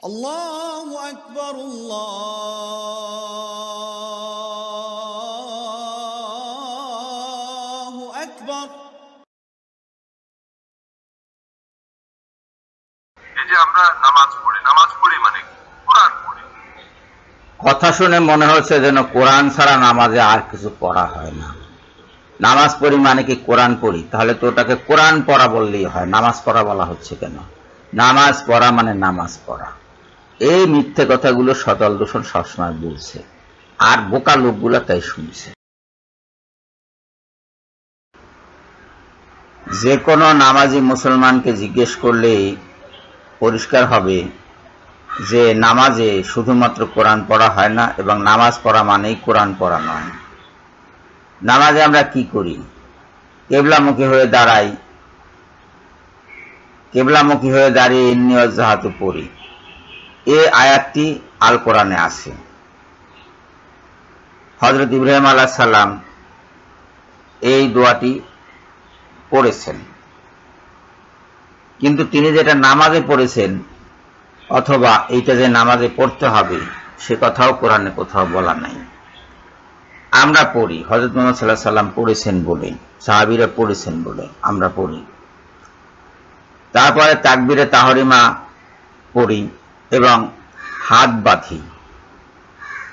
الله أكبر الله أكبر এই যে আমরা নামাজ পড়ি নামাজ পড়ি মানে কি? কোরআন পড়ি কথা শুনে মনে হচ্ছে যেন কোরআন ছাড়া নামাজে আর কিছু পড়া হয় না নামাজ পড়ি মানে কি কোরআন পড়ি তাহলে তো ওটাকে কোরআন পড়া বললেই হয় নামাজ পড়া বলা হচ্ছে কেন নামাজ পড়া মানে নামাজ পড়া এই মিথ্যে কথাগুলো সদল দূষণ সবসময় বলছে। আর বোকা লোকগুলো তাই শুনছে। যে কোনো নামাজি মুসলমানকে জিজ্ঞেস করলেই পরিষ্কার হবে যে নামাজে শুধুমাত্র কোরআন পড়া হয় না এবং নামাজ পড়া মানেই কোরআন পড়া নয়। নামাজে আমরা কি করি? কেবলামুখী হয়ে দাঁড়াই। কেবলামুখী হয়ে দাঁড়িয়ে নিয়জাহাতু পড়ি। এ আয়াতটি আল কোরআনে আছে। হজরত ইব্রাহিম আলাহ সাল্লাম এই দোয়াটি পড়েছেন। কিন্তু তিনি যেটা নামাজে পড়েছেন অথবা এইটা যে নামাজে পড়তে হবে, সে কথাও কোরআনে কোথাও বলা নাই। আমরা পড়ি হজরত মোহাম্মদ সাল্লাহ সাল্লাম পড়েছেন বলে, সাহাবিরা পড়েছেন বলে আমরা পড়ি। তারপরে তাকবিরে তাহরিমা পড়ি। এবং হাত বাঁধি।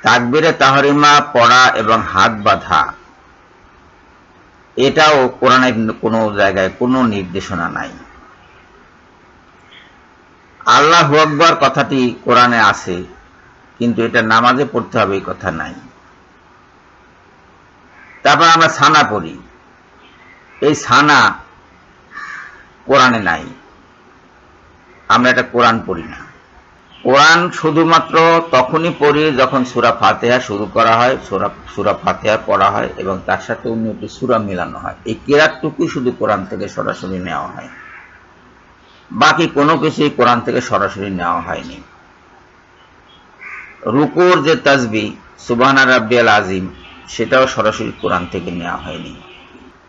তাকবিরে তাহরিমা, পড়া এবং হাত বাঁধা। এটাও কোরআনের কোনো জায়গায় কোনো নির্দেশনা নাই। আল্লাহ আকবর কথাটি কোরআনে আছে, কিন্তু এটা নামাজে পড়তে হবে এই কথা নাই। তারপর আমরা সানা পড়ি। এই সানা কোরআনে নাই। আমরা এটা কোরআন পড়ি না। কোরআন শুধুমাত্র তখনই পড়ি যখন সুরা ফাতেহা শুরু করা হয়, সুরা সুরা ফাতেহা পড়া হয় এবং তার সাথে অন্য একটি সুরা মেলানো হয়। এই কেরাতটুকুই শুধু কোরআন থেকে সরাসরি নেওয়া হয়। বাকি কোনো কিছুই কোরআন থেকে সরাসরি নেওয়া হয়নি। রুকুর যে তাজবি সুবাহানা রাব্বিয়াল আজিম সেটাও সরাসরি কোরআন থেকে নেওয়া হয়নি।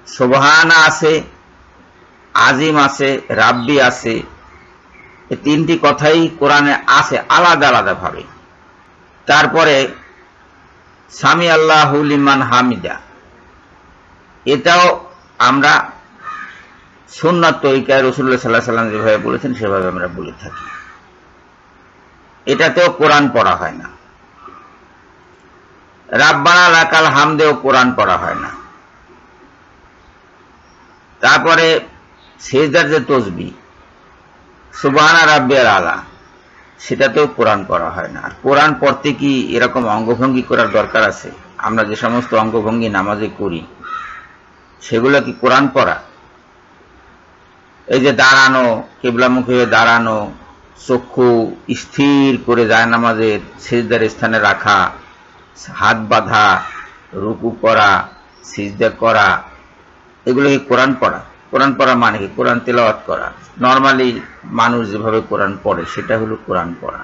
সুবাহানা আছে আজিম আছে, রাব্বি আছে এই তিনটি কথাই কোরআনে আছে আলাদা আলাদা ভাবে। তারপরে, সামি আল্লাহ লিমান হামিদা। এটাও আমরা সুন্নাত তরিকায় রসুল্লাহ সাল্লাহ সাল্লাম যেভাবে বলেছেন, সেভাবে আমরা বলে থাকি। এটাতেও কোরআন পড়া হয় না। রাব্বানা লাকাল হামদেও কোরআন পড়া হয় না। তারপরে, সেজদার যে তসবি সুবাহানা রাব্বিয়াল আলা। সেটাতেও কোরআন পড়া হয় না। কোরআন পড়তে কি এরকম অঙ্গভঙ্গি করার দরকার আছে? আমরা যে সমস্ত অঙ্গভঙ্গি নামাজে করি, সেগুলো কি কোরআন পড়া? এই যে দাঁড়ানো, কেবলামুখী হয়ে দাঁড়ানো, চক্ষু স্থির করে যায় নামাজের সিজদার স্থানে রাখা, হাত বাঁধা, রুকু করা, সিজদা করা, এগুলো কি কোরআন পড়া? কোরআন পড়া মানে কি? কোরআন তেলাওয়াত করা। নর্মালি মানুষ যেভাবে কোরআন পড়ে, সেটা হলো কোরআন পড়া।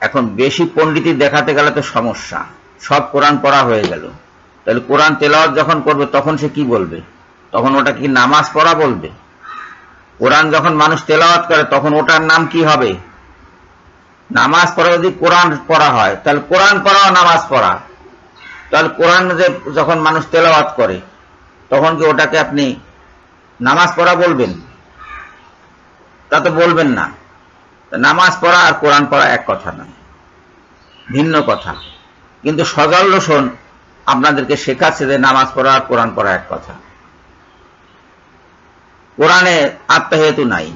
এখন বেশি পণ্ডিতি দেখাতে গেলে তো সমস্যা। সব কোরআন পড়া হয়ে গেল। তাহলে কোরআন তেলাওয়াত যখন করবে, তখন সে কি বলবে? তখন ওটা কি নামাজ পড়া বলবে? কোরআন যখন মানুষ তেলাওয়াত করে, তখন ওটার নাম কি হবে? নামাজ পড়া যদি কোরআন পড়া হয়, তাহলে কোরআন পড়াও নামাজ পড়া। তাহলে কোরআন যে যখন মানুষ তেলাওয়াত করে, তখন কি ওটাকে আপনি নামাজ পড়া বলবেন? তা তো বলবেন না। নামাজ পড়া আর কোরআন পড়া এক কথা না। ভিন্ন কথা। কিন্তু সজল রোশন আপনাদেরকে শেখাচ্ছে যে নামাজ পড়া আর কোরআন পড়া এক কথা। কোরআনে আত্মাহেতু নাই।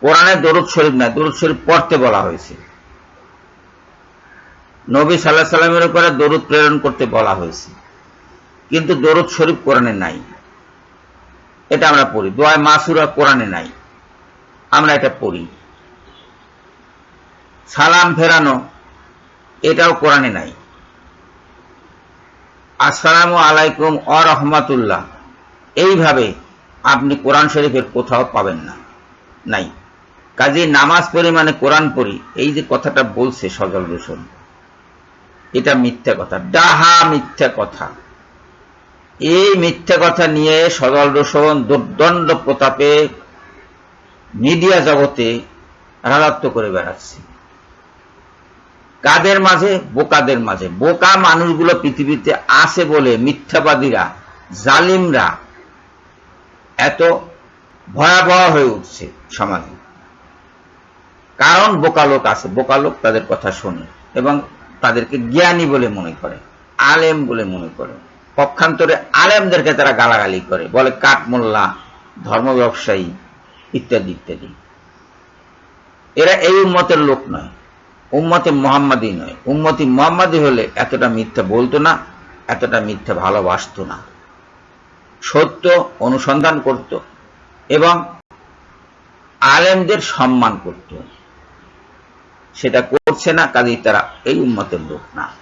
কোরআনে দরুদ শরীফ নাই। দরুদ শরীফ পড়তে বলা হয়েছে। নবী সাল্লাহ সাল্লামের উপরে দরুদ প্রেরণ করতে বলা হয়েছে। কিন্তু দরুদ শরীফ কোরআনে নাই। এটা আমরা পড়ি। দোয়ায় মাসুরা কোরআনে নাই। আমরা এটা পড়ি। সালাম ফেরানো, এটাও কোরআনে নাই। আসসালামু আলাইকুম অ রহমাতুল্লাহ এইভাবে আপনি কোরআন শরীফের কোথাও পাবেন না। নাই। কাজে নামাজ পড়ি মানে কোরআন পড়ি। এই যে কথাটা বলছে সজল রোশন এটা মিথ্যা কথা। ডাহা মিথ্যা কথা। এই মিথ্যা কথা নিয়ে সজল রোশন দুর্দণ্ড প্রতাপে মিডিয়া জগতে রাজত্ব করে বেড়াচ্ছে। কাদের মাঝে? বোকাদের মাঝে। বোকা মানুষগুলো পৃথিবীতে আছে বলে মিথ্যাবাদীরা, জালিমরা এত ভয়াবহ হয়ে উঠছে সমাজে। কারণ বোকা লোক আছে। বোকা লোক তাদের কথা শোনে এবং তাদেরকে জ্ঞানী বলে মনে করে, আলেম বলে মনে করে। পক্ষান্তরে আলেমদেরকে তারা গালাগালি করে, বলে কাঠমোল্লা ধর্ম ব্যবসায়ী, ইত্যাদি ইত্যাদি। এরা এই উম্মতের লোক নয়, উম্মতে মোহাম্মদী নয়। উম্মতি মোহাম্মদী হলে এতটা মিথ্যা বলতো না, এতটা মিথ্যা ভালোবাসতো না। সত্য অনুসন্ধান করত এবং আলেমদের সম্মান করত। সেটা করছে না, কাজেই তারা এই উম্মতের লোক না।